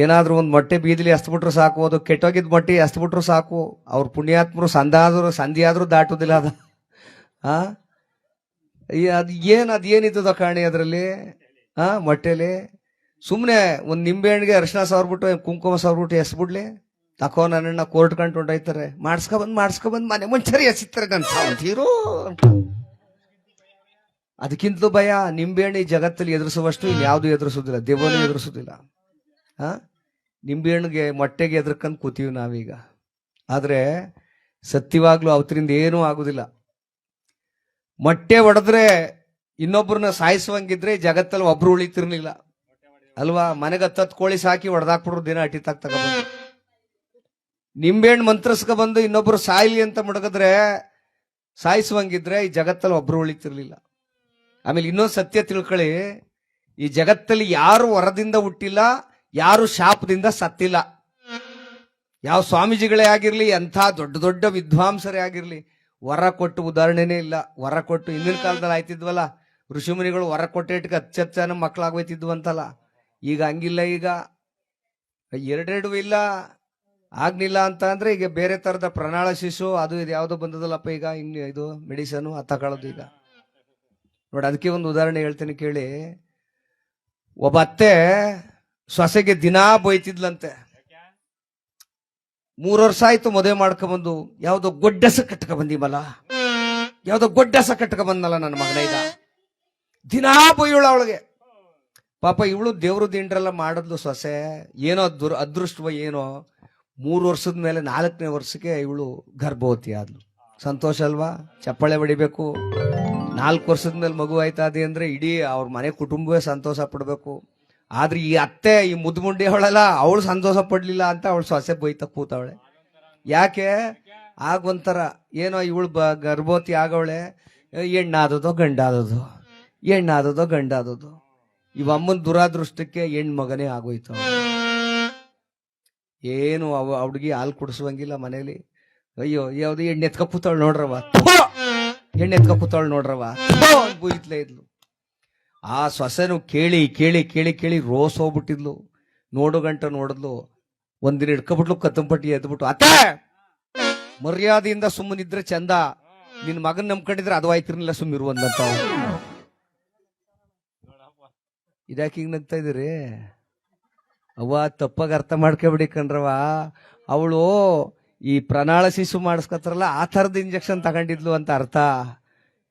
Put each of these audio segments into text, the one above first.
ಏನಾದ್ರೂ ಒಂದು ಮೊಟ್ಟೆ ಬೀದಿಲಿ ಎಸ್ಬಿಟ್ರು ಸಾಕು, ಅದು ಕೆಟ್ಟೋಗಿದ್ದ ಮೊಟ್ಟೆ ಎಸ್ಬಿಟ್ರು ಸಾಕು. ಅವ್ರ ಪುಣ್ಯಾತ್ಮರು ಆದರೂ ಸಂಧಿಯಾದರೂ ದಾಟೋದಿಲ್ಲ ಅದು. ಹಾಂ ಅದು ಏನು, ಅದು ಏನಿದ್ದದ ಕಾಣಿ ಅದರಲ್ಲಿ? ಹಾಂ ಮೊಟ್ಟೆಲಿ? ಸುಮ್ಮನೆ ಒಂದು ನಿಂಬೆಹಣ್ಣಿಗೆ ಅರಿಶಿನ ಸಾವಿರ್ಬಿಟ್ಟು ಕುಂಕುಮ ಸಾವಿರ್ಬಿಟ್ಟು ಎಸ್ಬಿಡ್ಲಿ. ತಕೋ ನನ್ನಣ್ಣ ಕೋರ್ಟ್ ಕಂಡು ಹೊಂಟೋಯ್ತಾರೆ. ಮಾಡಿಸ್ಕೊಬಂದು ಮಾಡಿಸ್ಕೊಬಂದ್ ಮನೆ ಮುಂಚರಿ ಎಸಿತಾರೆ ನನ್ನ ಸಾವಂತೀರು ಅದಕ್ಕಿಂತಲೂ ಭಯ ನಿಂಬೆಹಣ್ಣು ಜಗತ್ತಲ್ಲಿ ಎದುರಿಸುವಷ್ಟು ಇನ್ಯಾವುದು ಎದುರಿಸೋದಿಲ್ಲ ದೆವ್ವನು ಎದುರಿಸೋದಿಲ್ಲ. ಆ? ನಿಂಬೆಹಣ್ಣಿಗೆ ಮೊಟ್ಟೆಗೆ ಎದ್ರಕಂದು ಕೂತೀವಿ ನಾವೀಗ. ಆದರೆ ಸತ್ಯವಾಗ್ಲೂ ಅವತ್ತರಿಂದ ಏನೂ ಆಗೋದಿಲ್ಲ. ಮೊಟ್ಟೆ ಹೊಡೆದ್ರೆ ಇನ್ನೊಬ್ಬರನ್ನ ಸಾಯಿಸುವಂಗಿದ್ರೆ ಜಗತ್ತಲ್ಲಿ ಒಬ್ರು ಉಳಿತಿರ್ಲಿಲ್ಲ. ಅಲ್ವಾ? ಮನೆಗೆ ಹತ್ತತ್ತು ಕೋಳಿ ಸಾಕಿ ಹೊಡೆದಾಕ್ಬಿಡ್ರು ದಿನ ಅಟಿತಾಕ್ ತಗೊಬಂದು ನಿಂಬೆಹಣ್ಣು ಮಂತ್ರಸ್ಕ ಬಂದು ಇನ್ನೊಬ್ರು ಸಾಯ್ಲಿ ಅಂತ ಮುಡಗದ್ರೆ ಸಾಯಿಸುವಂಗಿದ್ರೆ ಈ ಜಗತ್ತಲ್ಲಿ ಒಬ್ರು ಉಳಿತಿರ್ಲಿಲ್ಲ. ಆಮೇಲೆ ಇನ್ನೊಂದು ಸತ್ಯ ತಿಳ್ಕೊಳ್ಳಿ. ಈ ಜಗತ್ತಲ್ಲಿ ಯಾರು ವರದಿಂದ ಹುಟ್ಟಿಲ್ಲ ಯಾರು ಶಾಪದಿಂದ ಸತ್ತಿಲ್ಲ. ಯಾವ ಸ್ವಾಮೀಜಿಗಳೇ ಆಗಿರಲಿ, ಎಂಥ ದೊಡ್ಡ ದೊಡ್ಡ ವಿದ್ವಾಂಸರೇ ಆಗಿರಲಿ, ವರ ಕೊಟ್ಟು ಉದಾಹರಣೆನೇ ಇಲ್ಲ. ವರ ಕೊಟ್ಟು ಹಿಂದಿನ ಕಾಲದಲ್ಲಿ ಆಯ್ತಿದ್ವಲ್ಲ, ಋಷಿಮುನಿಗಳು ವರ ಕೊಟ್ಟೇಟ್ಗೆ ಹಚ್ಚ ಜನ ಮಕ್ಕಳಾಗೋಯ್ತಿದ್ವು ಅಂತಲ್ಲ ಈಗ ಹಂಗಿಲ್ಲ ಈಗ. ಎರಡೆರಡು ಇಲ್ಲ, ಆಗ್ಲಿಲ್ಲ ಅಂತ ಅಂದ್ರೆ ಈಗ ಬೇರೆ ತರದ ಪ್ರಣಾಳ ಶಿಶು, ಅದು ಇದು ಯಾವ್ದೋ ಬಂದದಲ್ಲಪ್ಪ ಈಗ ಹಿಂಗ್ ಇದು ಮೆಡಿಸನ್ ಅತ್ತ ಈಗ. ನೋಡಿ, ಅದಕ್ಕೆ ಒಂದು ಉದಾಹರಣೆ ಹೇಳ್ತೀನಿ ಕೇಳಿ. ಒಬ್ಬ ಅತ್ತೆ ಸೊಸೆಗೆ ದಿನಾ ಬೈತಿದ್ಲಂತೆ. ಮೂರು ವರ್ಷ ಆಯ್ತು ಮದುವೆ ಮಾಡ್ಕೊಂಬಂದು, ಯಾವ್ದೋ ಗೊಡ್ಡಸ ಕಟ್ಕ ಬಂದಿಮಲ್ಲ ಯಾವ್ದೋ ಗೊಡ್ಡಸ ಕಟ್ಕ ಬಂದಲ್ಲ ನನ್ನ ಮಗನ ಈಗ? ದಿನಾ ಬೈಯೋಳ ಅವಳಿಗೆ. ಪಾಪ ಇವಳು ದೇವ್ರ ದಿಂಡ್ರೆಲ್ಲ ಮಾಡಿದ್ಲು ಸೊಸೆ. ಏನೋ ದುರ್, ಅದೃಷ್ಟವ ಏನೋ, ಮೂರು ವರ್ಷದ ಮೇಲೆ ನಾಲ್ಕನೇ ವರ್ಷಕ್ಕೆ ಇವಳು ಗರ್ಭವತಿ ಆದ್ಲು. ಸಂತೋಷ ಅಲ್ವಾ? ಚಪ್ಪಾಳೆ ಹೊಡಿಬೇಕು. ನಾಲ್ಕು ವರ್ಷದ ಮೇಲೆ ಮಗು ಆಯ್ತಾ ಅದೇ ಅಂದ್ರೆ ಇಡೀ ಅವ್ರ ಮನೆ ಕುಟುಂಬವೇ ಸಂತೋಷ ಪಡ್ಬೇಕು. ಆದ್ರೆ ಈ ಅತ್ತೆ, ಈ ಮುದ್ಮುಂಡಿ ಅವಳಲ್ಲ ಅವಳು ಸಂತೋಷ ಪಡ್ಲಿಲ್ಲ ಅಂತ ಅವಳು ಸೊಸೆ ಬೈತ ಕೂತವಳೆ. ಯಾಕೆ? ಆಗೊಂಥರ, ಏನೋ ಇವಳು ಬ, ಗರ್ಭವತಿ ಆಗವಳೆ. ಹೆಣ್ಣಾದದೋ ಗಂಡಾದದು ಹೆಣ್ಣಾದದೋ ಗಂಡಾದದು ಇವ ಅಮ್ಮನ ದುರಾದೃಷ್ಟಕ್ಕೆ ಹೆಣ್ಣು ಮಗನೇ ಆಗೋಯ್ತು. ಏನು ಅವ ಹುಡುಗಿ ಹಾಲು ಕುಡಿಸುವಂಗಿಲ್ಲ ಮನೇಲಿ. ಅಯ್ಯೋ, ಯಾವ್ದು ಎಣ್ಣೆ ಎತ್ಕ ಕೂತಾಳ ನೋಡ್ರವ ಹೆಣ್ಣೆತ್ಕ ಎಣ್ಣೆ ಎತ್ಕ ಕೂತಾಳ ನೋಡ್ರವ ಇದ್ಲು. ಆ ಸೊಸೆನು ಕೇಳಿ ಕೇಳಿ ಕೇಳಿ ಕೇಳಿ ರೋಸ್ ಹೋಗ್ಬಿಟ್ಟಿದ್ಲು. ನೋಡು ಗಂಟ ನೋಡಿದ್ಲು. ಒಂದಿನ ಹಿಡ್ಕೊಬಿಟ್ಲು ಕತ್ತಂಪಟ್ಟಿ ಎದ್ಬಿಟ್ಟು, ಅತ್ತ! ಮರ್ಯಾದೆಯಿಂದ ಸುಮ್ಮನಿದ್ರೆ ಚಂದ. ನಿನ್ ಮಗನ್ ನಂಬ್ಕೊಂಡಿದ್ರೆ ಅದು ಆಯ್ತಿರ್ಲಿಲ್ಲ ಸುಮ್ಮಿರು ಒಂದಂತ ಇದ್ಯಾಕೆ ಹಿಂಗ್ ನಗ್ತಾ ಇದೀರಿ ಅವ್ವ, ತಪ್ಪಾಗ ಅರ್ಥ ಮಾಡ್ಕೊಬಿಡಿ ಕಣ್ರವ ಅವಳು ಈ ಪ್ರಣಾಳ ಶಿಶು ಮಾಡಿಸ್ಕೊತಾರಲ್ಲ, ಆ ಥರದ ಇಂಜೆಕ್ಷನ್ ತಗೊಂಡಿದ್ಲು ಅಂತ ಅರ್ಥ.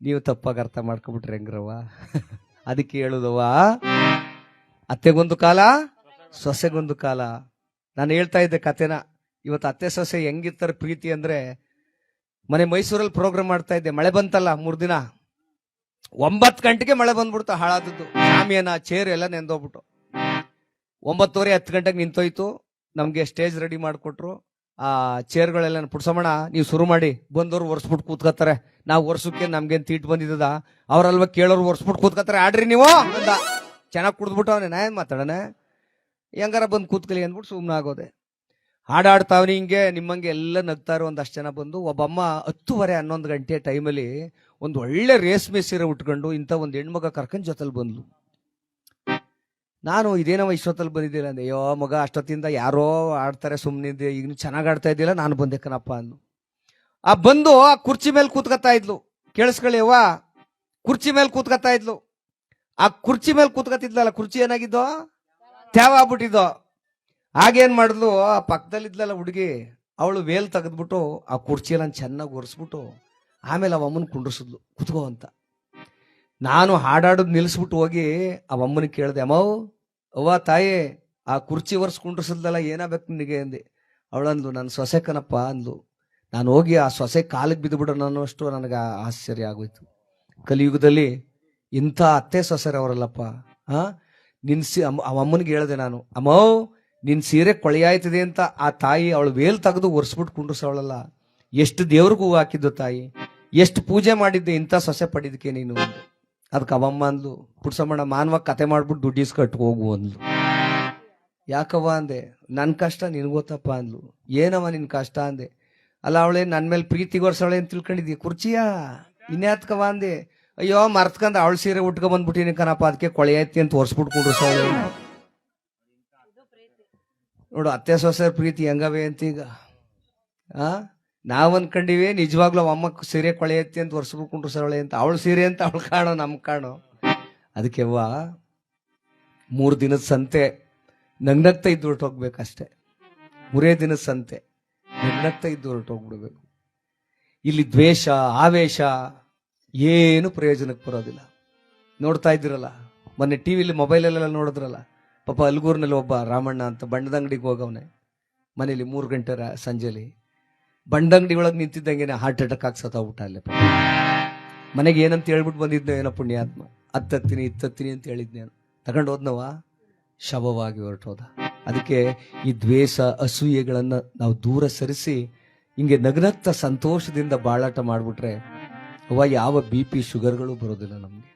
ನೀವು ತಪ್ಪಾಗ ಅರ್ಥ ಮಾಡ್ಕೊಬಿಟ್ರಿ ಹೆಂಗ್ರವ ಅದಕ್ಕೆ ಹೇಳುದವ್ವ, ಅತ್ತೆಗೊಂದು ಕಾಲ, ಸೊಸೆಗೊಂದು ಕಾಲ. ನಾನು ಹೇಳ್ತಾ ಇದ್ದೆ ಕತೆನ. ಇವತ್ತು ಅತ್ತೆ ಸೊಸೆ ಹೆಂಗಿರ್ತಾರೆ ಪ್ರೀತಿ ಅಂದ್ರೆ, ಮನೆ ಮೈಸೂರಲ್ಲಿ ಪ್ರೋಗ್ರಾಮ್ ಮಾಡ್ತಾ ಇದ್ದೆ. ಮಳೆ ಬಂತಲ್ಲ ಮೂರ್ ದಿನ. ಒಂಬತ್ತು ಗಂಟೆಗೆ ಮಳೆ ಬಂದ್ಬಿಡ್ತು ಹಾಳಾದದ್ದು. ಶಾಮಿಯನ ಚೇರ್ ಎಲ್ಲ ನೆಂದೋಗ್ಬಿಟ್ಟು. ಒಂಬತ್ತುವರೆ ಹತ್ತು ಗಂಟೆಗೆ ನಿಂತೋಯ್ತು. ನಮ್ಗೆ ಸ್ಟೇಜ್ ರೆಡಿ ಮಾಡಿಕೊಟ್ರು. ಆ, ಚೇರ್ಗಳೆಲ್ಲ ಪುಡ್ಸಮಣ ನೀವು ಶುರು ಮಾಡಿ. ಬಂದವ್ರು ಒರ್ಸ್ಬಿಟ್ಟು ಕೂತ್ಕೋತಾರೆ ನಾವು ವರ್ಷಕ್ಕೆ ನಮ್ಗೇನು ತೀಟ್ ಬಂದಿದ್ದದ? ಅವ್ರಲ್ವ ಕೇಳೋರು ಒರ್ಸ್ಬಿಟ್ಟು ಕೂತ್ಕೋತಾರೆ ಆಡ್ರಿ ನೀವು! ಅಂದ. ಚೆನ್ನಾಗಿ ಕುಡ್ದ್ಬಿಟ್ಟು ಅವನೇ, ನಾ ಏನ್ ಮಾತಾಡೋಣ? ಹೆಂಗಾರ ಬಂದು ಕೂತ್ಕಲಿ ಅಂದ್ಬಿಟ್ಟು ಸುಮ್ಮನೆ ಆಗೋದೆ. ಹಾಡಾಡ್ತಾವನಿ ಹಿಂಗೆ, ನಿಮ್ಮಂಗೆ ಎಲ್ಲ ನಗ್ತಾರೆ ಒಂದಷ್ಟು ಜನ ಬಂದು, ಒಬ್ಬಮ್ಮ ಹತ್ತುವರೆ ಹನ್ನೊಂದು ಗಂಟೆ ಟೈಮಲ್ಲಿ ಒಂದು ಒಳ್ಳೆ ರೇಸ್ಮೆ ಸೀರೆ ಉಟ್ಕೊಂಡು ಇಂಥ ಒಂದು ಹೆಣ್ಮಗ ಕರ್ಕೊಂಡು ಜೊತೆಲಿ ಬಂದ್ಲು. ನಾನು ಇದೇನೋ ಇಷ್ಟೊತ್ತಲ್ಲಿ ಬಂದಿದ್ದಿಲ್ಲ ಅಂದೆ, ಅಯ್ಯೋ ಮಗ, ಅಷ್ಟೊತ್ತಿಂದ ಯಾರೋ ಆಡ್ತಾರೆ ಸುಮ್ಮನಿದ್ದೆ ಈಗ ಚೆನ್ನಾಗಿ ಆಡ್ತಾ ಇದ್ದಿಲ್ಲ ನಾನು ಬಂದೆ ಕಣಪ್ಪ ಅನ್ನು ಆ ಬಂದು ಆ ಕುರ್ಚಿ ಮೇಲೆ ಕೂತ್ಕೊತಾ ಇದ್ಲು. ಕೇಳಿಸ್ಕೊಳ್ಳಿವ ಕುರ್ಚಿ ಮೇಲೆ ಕೂತ್ಕೊತಾ ಇದ್ಲು. ಆ ಕುರ್ಚಿ ಮೇಲೆ ಕೂತ್ಕೊತಿದ್ಲಲ್ಲ ಕುರ್ಚಿ ಏನಾಗಿದ್ದೋ? ತ್ಯಾವ ಆಗ್ಬಿಟ್ಟಿದ್ದೋ? ಆಗೇನ್ ಮಾಡಿದ್ಲು, ಆ ಪಕ್ಕದಲ್ಲಿದ್ಲಲ್ಲ ಹುಡುಗಿ, ಅವಳು ವೇಲ್ ತೆಗೆದ್ಬಿಟ್ಟು ಆ ಕುರ್ಚಿಯಲ್ಲ ಚೆನ್ನಾಗಿ ಒರೆಸ್ಬಿಟ್ಟು ಆಮೇಲೆ ಅವಮ್ಮನ ಕುಂಡ್ರಿಸಿದ್ಲು. ಕುತ್ಕೋ ಅಂತ. ನಾನು ಹಾಡಾಡೋದು ನಿಲ್ಲಿಸ್ಬಿಟ್ಟು ಹೋಗಿ ಅವಮ್ಮನ ಕೇಳಿದೆ, ಅಮ್ಮ, ಅವ್ವ, ತಾಯಿ, ಆ ಕುರ್ಚಿ ಒರೆಸ್ಕೊಂಡಿರ್ಸಲ್ದಲ್ಲ ಏನಾಗಬೇಕು ನಿನಗೆ? ಅಂದೆ. ಅವಳಂದು ನನ್ನ ಸೊಸೆ ಕನಪ್ಪ ಅಂದು ನಾನು ಹೋಗಿ ಆ ಸೊಸೆ ಕಾಲಿಗೆ ಬಿದ್ದುಬಿಡೋಣ ಅನ್ನೋಷ್ಟು ನನಗೆ ಆಶ್ಚರ್ಯ ಆಗೋಯ್ತು. ಕಲಿಯುಗದಲ್ಲಿ ಇಂಥ ಅತ್ತೆ ಸೊಸೆರವರಲ್ಲಪ್ಪ ಹಾಂ ನಿನ್ನ ಸಿ, ಅಮ್ಮ ಅಮ್ಮನಿಗೆ ಹೇಳಿದೆ ನಾನು ಅಮ್ಮವ್ ನಿನ್ ಸೀರೆ ಕೊಳೆಯಾಯ್ತದೆ ಅಂತ ಆ ತಾಯಿ ಅವಳು ವೇಲ್ ತೆಗೆದು ಒರೆಸ್ಬಿಟ್ಟು ಕುಂಡ್ರಸವಳಲ್ಲ. ಎಷ್ಟು ದೇವ್ರಿಗೂ ಹಾಕಿದ್ದು ತಾಯಿ. ಎಷ್ಟು ಪೂಜೆ ಮಾಡಿದ್ದೆ ಇಂಥ ಸೊಸೆ ಪಡಿದಕ್ಕೆ ನೀನು? ಅದಕ್ಕೆ ಅವಮ್ಮ ಅಂದ್ಲು ಪುಡ್ಸಮ್ಮಣ್ಣ ಮಾನವ ಕತೆ ಮಾಡ್ಬಿಟ್ಟು ದುಡ್ಡು ಇಸ್ಕಟ್ಟು ಹೋಗು ಅಂದ್ಲು. ಯಾಕವ್ವ ಅಂದೆ ನನ್ನ ಕಷ್ಟ ನಿನ್ಗೊತ್ತಪ್ಪ ಅಂದ್ಲು. ಏನವ ನಿನ್ ಕಷ್ಟ? ಅಂದೆ, ಅಲ್ಲ, ಅವಳೇ ನನ್ನ ಮೇಲೆ ಪ್ರೀತಿ ಗೊರ್ಸವಳೆ ಅಂತ ತಿಳ್ಕೊಂಡಿದ್ದಿ, ಕುರ್ಚಿಯ? ಇನ್ಯಾತ್ಕವ ಅಂದೆ, ಅಯ್ಯೋ, ಮರ್ತ್ಕಂದ ಅವಳ ಸೀರೆ ಉಟ್ಕೊ ಬಂದ್ಬಿಟ್ಟಿನಿ ಕಣಪ್ಪ ಅದಕ್ಕೆ ಕೊಳೆ ಐತಿ ಅಂತ ಒರ್ಸ್ಬಿಟ್ಟು ಕುಂಡ್ರಸವಳೆ. ನೋಡು, ಅತ್ತೆ ಸೊಸೆ ಪ್ರೀತಿ ಹೆಂಗವೆ ಅಂತ ಈಗ ಆ? ನಾವ್ ಅನ್ಕೊಂಡಿವಿ, ನಿಜವಾಗ್ಲೂ ಅಮ್ಮ ಸೀರೆ ಕೊಳೆಯತ್ತಿ ಅಂತ ವರ್ಷಬಿಟ್ಕೊಂಡ್ರು ಸರಳೆ ಅಂತ. ಅವಳು ಸೀರೆ ಅಂತ ಅವಳು ಕಾಣೋ, ನಮ್ ಕಾಣೋ. ಅದಕ್ಕೆ ಅವ್ವ, ಮೂರು ದಿನದ ಸಂತೆ. ನಗ್ನಗ್ತಾ ಇದ್ದು ಹೊರಟೋಗ್ಬೇಕಷ್ಟೆ ಮೂರೇ ದಿನದ ಸಂತೆ. ನಗ್ನಗ್ತಾ ಇದ್ದು ಹೊರಟೋಗ್ಬಿಡ್ಬೇಕು ಇಲ್ಲಿ ದ್ವೇಷ, ಆವೇಶ, ಏನು ಪ್ರಯೋಜನಕ್ಕೆ ಬರೋದಿಲ್ಲ. ನೋಡ್ತಾ ಇದ್ದೀರಲ್ಲ, ಮೊನ್ನೆ ಟಿ ವಿಲಿ ಮೊಬೈಲಲ್ಲೆಲ್ಲ ನೋಡಿದ್ರಲ್ಲ, ಪಾಪ ಅಲ್ಗೂರ್ನಲ್ಲಿ ಒಬ್ಬ ರಾಮಣ್ಣ ಅಂತ ಬಣ್ಣದ ಅಂಗಡಿಗೆ ಹೋಗವನೆ. ಮನೇಲಿ ಮೂರು ಗಂಟೆ ಸಂಜೆಲಿ. ಬಂಡಂಗಡಿ ಒಳಗೆ ನಿಂತಿದ್ದಂಗೆ ಹಾರ್ಟ್ ಅಟ್ಯಾಕ್ ಆಗಿ ಸತ್ತೋಗ್ಬಿಟ್ಟ ಅಲ್ಲೇ. ಮನೆಗೆ ಏನಂತ ಹೇಳ್ಬಿಟ್ಟು ಬಂದಿದ್ನೋ ಏನೋ ಪುಣ್ಯಾತ್ಮ ಹತ್ತತ್ತೀನಿ ಇತ್ತತ್ತೀನಿ ಅಂತ ಹೇಳಿದ್ನೇನು ತಗೊಂಡು ಹೋದ್ನವ ಶವವಾಗಿ ಹೊರಟೋದ ಅದಕ್ಕೆ ಈ ದ್ವೇಷ, ಅಸೂಯೆಗಳನ್ನು ನಾವು ದೂರ ಸರಿಸಿ, ಹಿಂಗೆ ನಗ್ನತ್ತ ಸಂತೋಷದಿಂದ ಬಾಳಾಟ ಮಾಡಿಬಿಟ್ರೆ ಅವ ಯಾವ ಬಿ ಪಿ ಶುಗರ್ಗಳು ಬರೋದಿಲ್ಲ ನಮಗೆ.